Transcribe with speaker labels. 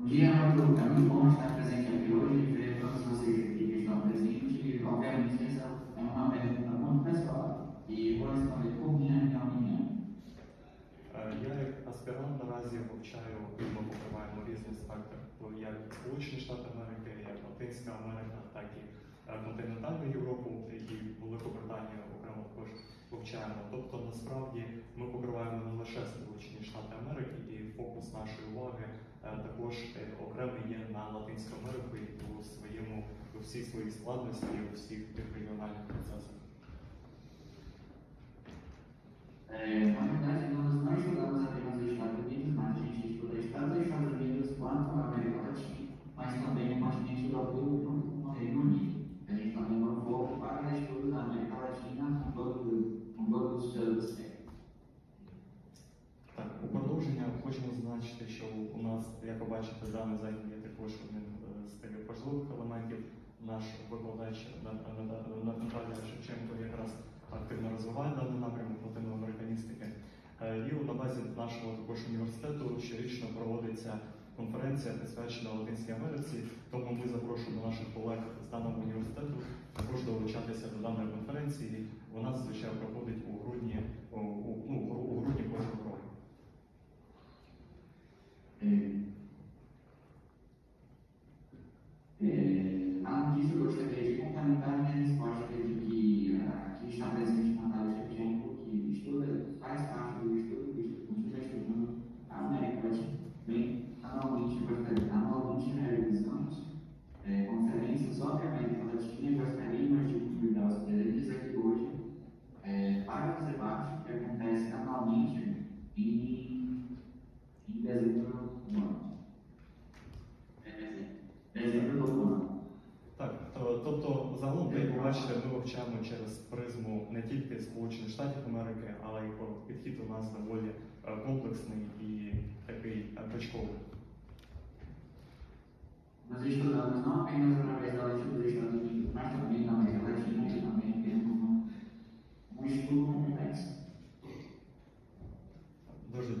Speaker 1: Um dia muito, é muito bom estar presente aqui hoje e ver todos vocês aqui que estão presentes. E, obviamente, essa é uma pergunta muito pessoal e vou responder por minha, opinião.
Speaker 2: Е, Я як аспірант наразі вивчаю, ми покриваємо різні спектр, то як Сполучені Штати Америки, як Латинська Америка, так і е, континентальну Європу і Велику Британію окремо також вивчаємо. Тобто насправді ми покриваємо не лише Сполучені Штати Америки, і фокус нашої уваги також е, окремий є на Латинську Америку у своєму у всій своїй складності, у всіх тих регіональних процесах. Зазначити, що у нас, як ви бачите, даний захід є також одним е, з таких важливих елементів. Наш викладач На- На- На- Наталія Шевченко якраз активно розвиває даний напрямок латиноамериканістики. Е, І на базі нашого також університету щорічно проводиться конференція, присвячена Латинській Америці. Тому ми запрошуємо наших колег з даного університету
Speaker 1: E gostaríamos de convidar os presentes aqui hoje é, para o debate que acontece anualmente em, em dezembro do ano. Dezembro do ano.
Speaker 2: Так, то, тобто загалом, ви бачите, ми вивчаємо через призму не тільки Сполучених Штатів Америки, але й підхід у нас доволі е, комплексний і такий е, точковий.
Speaker 1: Nós estudamos não apenas através matematicamente, relativamente, dentro de um estudo complexo. Dois de